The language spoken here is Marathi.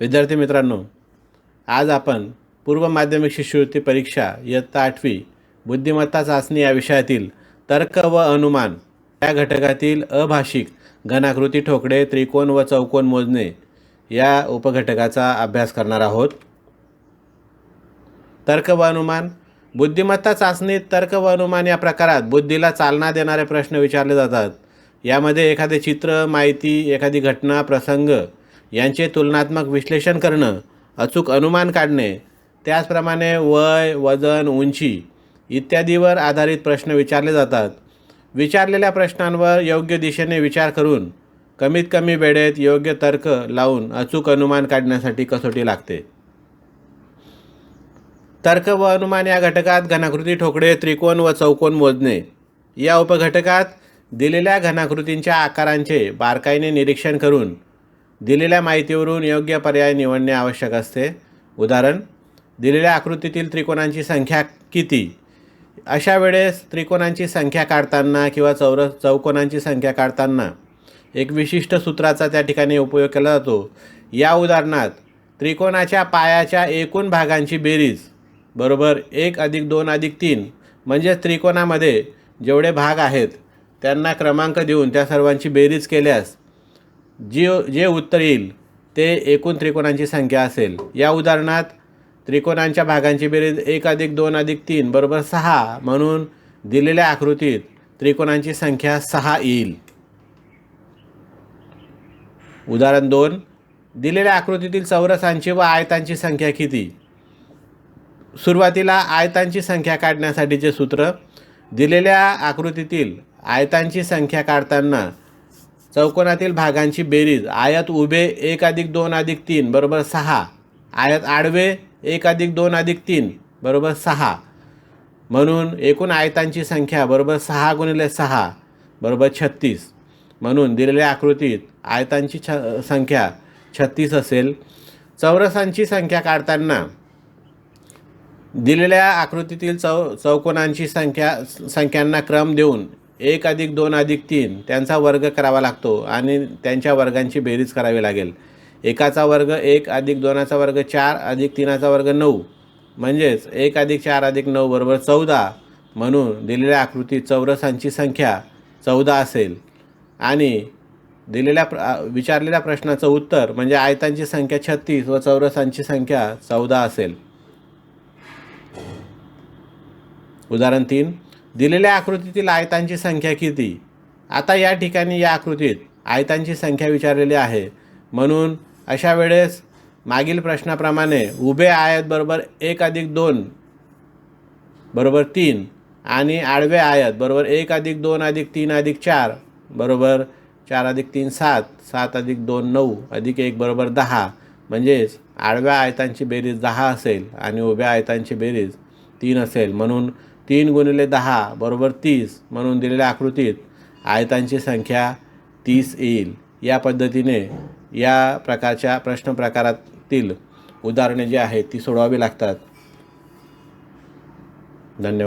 विद्यार्थी मित्रांनो आज आपण पूर्व माध्यमिक शिष्यवृत्ती परीक्षा इयत्ता आठवी बुद्धिमत्ता चाचणी या विषयातील तर्क व अनुमान या घटकातील अभाषिक घनाकृती ठोकडे त्रिकोण व चौकोन मोजणे या उपघटकाचा अभ्यास करणार आहोत. तर्क व अनुमान. बुद्धिमत्ता चाचणीत तर्क व अनुमान या प्रकारात बुद्धीला चालना देणारे प्रश्न विचारले जातात. यामध्ये एखादे चित्र माहिती एखादी घटना प्रसंग यांचे तुलनात्मक विश्लेषण करणं अचूक अनुमान काढणे त्याचप्रमाणे वय वजन उंची इत्यादीवर आधारित प्रश्न विचारले जातात. विचारलेल्या प्रश्नांवर योग्य दिशेने विचार करून कमीत कमी वेळेत योग्य तर्क लावून अचूक अनुमान काढण्यासाठी कसोटी लागते. तर्क व अनुमान या घटकात घनाकृती ठोकळे त्रिकोण व चौकोन मोजणे. या उपघटकात दिलेल्या घनाकृतींच्या आकारांचे बारकाईने निरीक्षण करून दिलेल्या माहितीवरून योग्य पर्याय निवडणे आवश्यक असते. उदाहरण दिलेल्या आकृतीतील त्रिकोणांची संख्या किती? अशा वेळेस त्रिकोणांची संख्या काढताना किंवा चौरस चौकोनांची संख्या काढताना एक विशिष्ट सूत्राचा त्या ठिकाणी उपयोग केला जातो. या उदाहरणात त्रिकोणाच्या पायाच्या एकूण भागांची बेरीज बरोबर एक अधिक दोन अधिक तीन म्हणजेच त्रिकोणामध्ये जेवढे भाग आहेत त्यांना क्रमांक देऊन त्या सर्वांची बेरीज केल्यास जे जे उत्तर येईल ते एकूण त्रिकोणांची संख्या असेल. या उदाहरणात त्रिकोणांच्या भागांची बेरीज एक अधिक दोन अधिक तीन बरोबर सहा म्हणून दिलेल्या आकृतीत त्रिकोणांची संख्या सहा येईल. उदाहरण दोन दिलेल्या आकृतीतील चौरसांची व आयतांची संख्या किती? सुरुवातीला आयतांची संख्या काढण्यासाठीचे सूत्र दिलेल्या आकृतीतील आयतांची संख्या काढताना चौकोनातील भागांची बेरीज. आयत उभे एक अधिक दोन अधिक तीन बरोबर सहा. आयत आडवे एक अधिक दोन अधिक तीन बरोबर सहा. म्हणून एकूण आयतांची संख्या बरोबर सहा गुणिले सहा बरोबर छत्तीस. म्हणून दिलेल्या आकृतीत आयतांची छ संख्या छत्तीस असेल. चौरसांची संख्या काढताना दिलेल्या आकृतीतील चौ चौकोनांची संख्या संख्यांना क्रम देऊन एक अधिक दोन अधिक तीन त्यांचा वर्ग करावा लागतो आणि त्यांच्या वर्गांची बेरीज करावी लागेल. एकाचा वर्ग एक अधिक दोनाचा वर्ग चार अधिक तीनाचा वर्ग नऊ. म्हणजेच एक अधिक चार अधिक नऊ बरोबर चौदा म्हणून दिलेल्या आकृतीत चौरसांची संख्या चौदा असेल. आणि दिलेल्या प्र विचारलेल्या प्रश्नाचं उत्तर म्हणजे आयतांची संख्या छत्तीस व चौरसांची संख्या चौदा असेल. उदाहरण तीन. दिलेल्या आकृतीतील आयतांची संख्या किती? आता या ठिकाणी या आकृतीत आयतांची संख्या विचारलेली आहे. म्हणून अशा वेळेस मागील प्रश्नाप्रमाणे उभे आयत बरोबर एक अधिक दोन बरोबर तीन आणि आडवे आयत बरोबर एक अधिक दोन अधिक तीन अधिक चार बरोबर चार अधिक तीन सात सात अधिक दोन नऊ अधिक एक बरोबर दहा. म्हणजेच आडव्या आयतांची बेरीज दहा असेल आणि उभ्या आयतांची बेरीज तीन असेल. म्हणून तीन गुणिले दहा बरोबर तीस म्हणून दिलेल्या आकृतीत आयतांची संख्या तीस येईल. या पद्धतीने या प्रकारच्या प्रश्न प्रकारातील उदाहरणे जी आहेत ती सोडवावी लागतात. धन्यवाद.